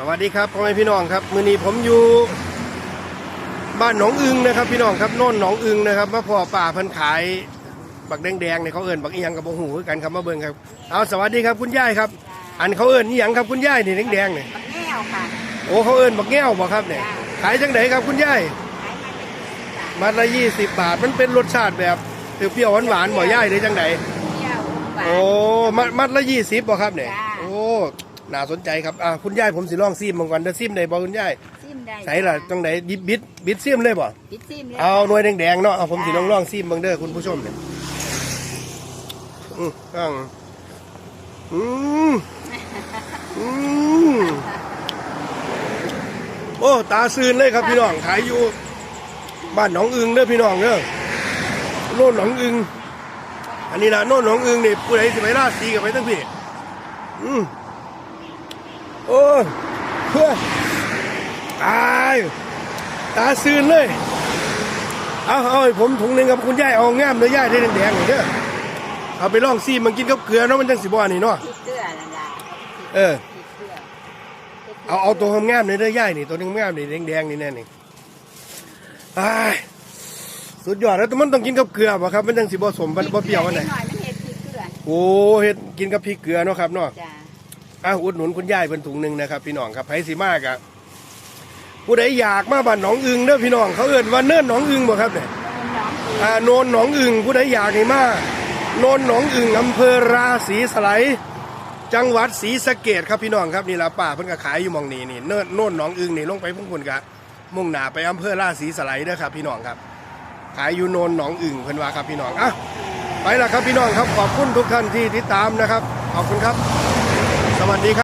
สวัสดีครับพ่อแม่พี่น้องครับมือนี้ผมอยู่ บ้านหนองอึงนะครับ พี่น้องครับโน่นหนองอึงนะครับมาพ่อป่าเพันขายบักแดงๆเนี่ยเขาเอิ้นบักอีหยังกับบักหูคือกันครับมาเบิ่งครับเอาสวัสดีครับคุณยายครับ อันเขาเอิ้นอีหยังครับคุณยายนี่แดงๆเนี่ยบักแก้วค่ะโอ้เขาเอิ้นบักแก้วบ่ครับเนี่ยขายจังไดครับคุณยายขายมาเป็นสิบบาทมัดละ20บาทมันเป็นรสชาติแบบเปรี้ยวๆหวานๆบ่ยายหรือจังไดเปรี้ยวหวานโอ้มัดมัดละ20บ่ครับเนี่ยจ้าโอ้ น่าสนใจครับอ่าคุณยายผมสิลองซิมมันก่อนเด้อซิมได้บ่คุณยายซิมได้ใส่ละจังไดบิดบิดบิดซิมเลยบ่ปิดซิมเลยเอาหน่วยแดงๆเนาะเอาผมสิลองลองซิมเบิ่งเด้อคุณผู้ชมเนี่ยอืมตั้งอืมอืมโอ้ตาซืนเลยครับพี่น้องขายอยู่บ้านหนองอึงเด้อพี่น้องเด้อโน่นหนองอึงอันนี้นะโน่นหนองอึงนี่ผู้ใดสิไปราชสีกับไปทั้งพี่อืม โอ้เพื่อตายตาซืนเลย เอาเอาให้ผมถุงหนึ่งครับคุณยายเอาง่ามเนื้อย่ายได้แดงๆหน่อยเด้อเอาไปลองซีมันกินกับเกลือเนาะมันจังสิบ่อันนี่เนาะพริกเกลือละลายเออพริกเกลือเอาเอาตัวงามๆเลยเด้อย่ายนี่ตัวหนึงงามนี่แดงๆนี่แน่นี่อ้ายสุดยอดแล้วแต่มันต้องกินกับเกลือบ่ครับมันจังสิบ่สมบ่บ่เปรี้ยวอันไหนหน่อยมันเห็ดพริกเกลือโอ้เฮ็ดกินกับพริกเกลือเนาะครับเนาะจ้า อะอุดหนุนคุณยายเป็นถุงหนึ่งนะครับ พี่น้องครับไผสิมากอะผู้ใดอยากมาบ้านหนองอึงเด้อพี่น้องเขาเอิ้นว่าเนินหนองอึงบ่ครับเนี่ยน้องคืออ่าโนนหนองอึงผู้ใดอยากให้มาโนนหนองอึงอำเภอราศีสไลยจังหวัดศรีสะเกดครับพี่น้องครับนี่ละป่าเพิ่นก็ขายอยู่หมองนี้นี่เนินโนนหนองอึงนี่ลงไปพุ่งพุ่นกะมุ่งหน้าไปอำเภอราศีสไลยเด้อครับ พี่น้องครับ ขายอยู่โนนหนองอึงเพิ่นว่าครับพี่น้องอะไปละครับพี่น้องครับขอบคุณทุกท่านที่ติดตามนะครับขอบคุณครับ สวัสดีครับ